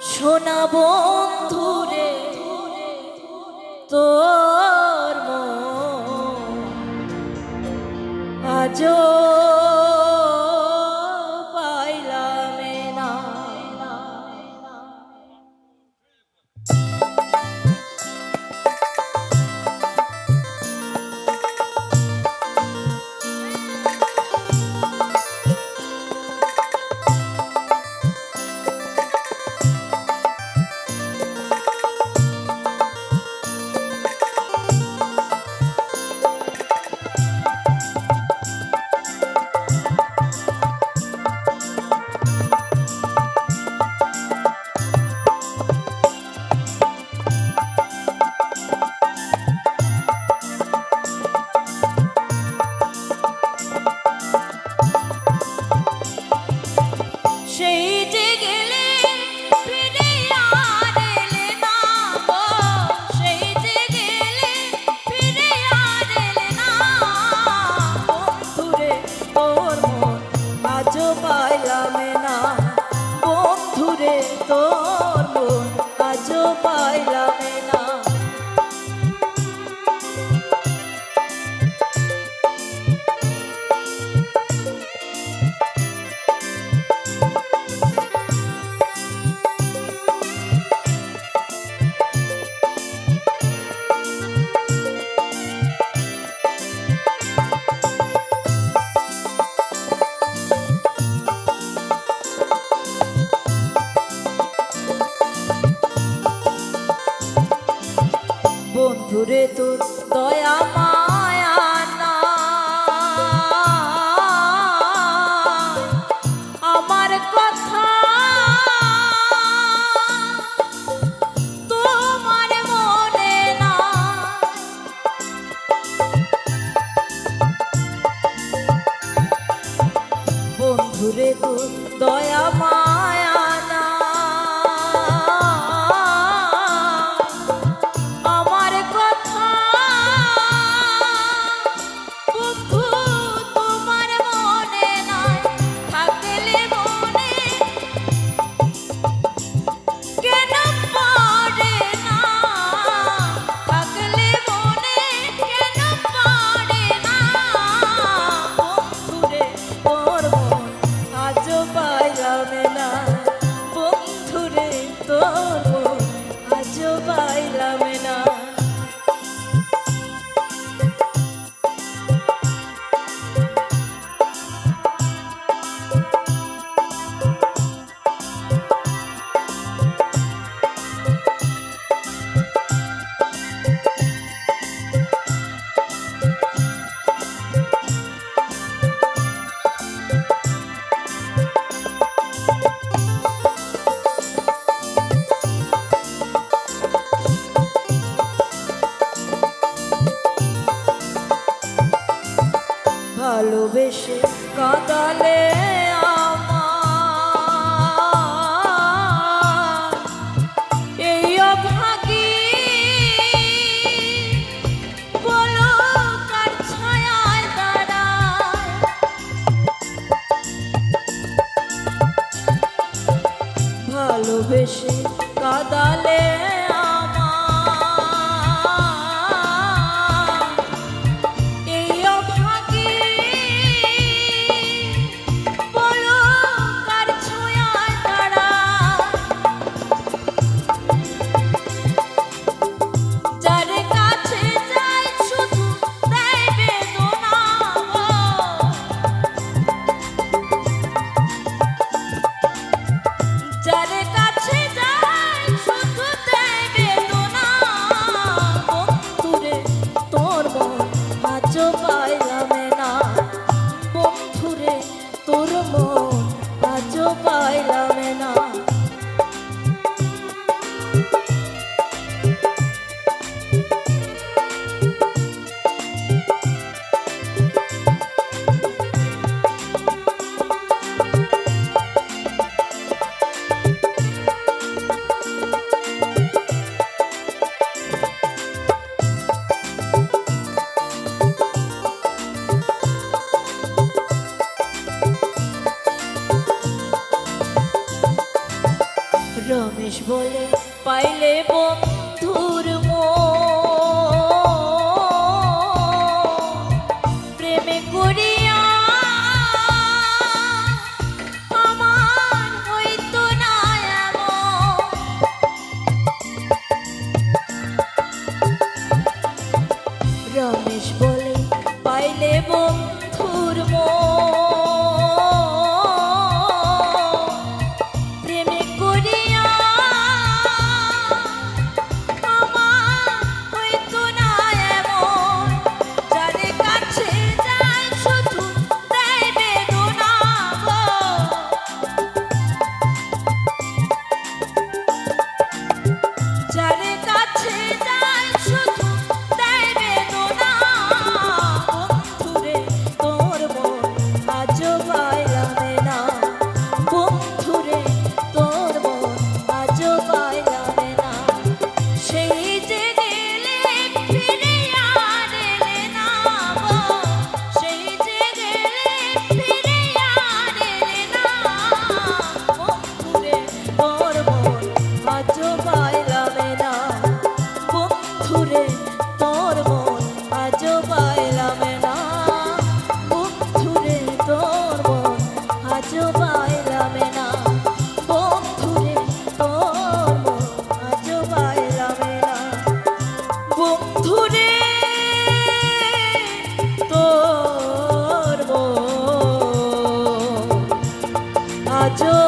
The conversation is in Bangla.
সোনা বন্ধুরে তোর এলে না বন্ধুরে তোর আজও পাইলাম না। তোর দয়া মায়া না। আমার কথা তোমার মনে না। বন্ধুরে তোর দয়া মায়া এসে কাদালে রমেশ বলে পাইলে বন্ধুর aja.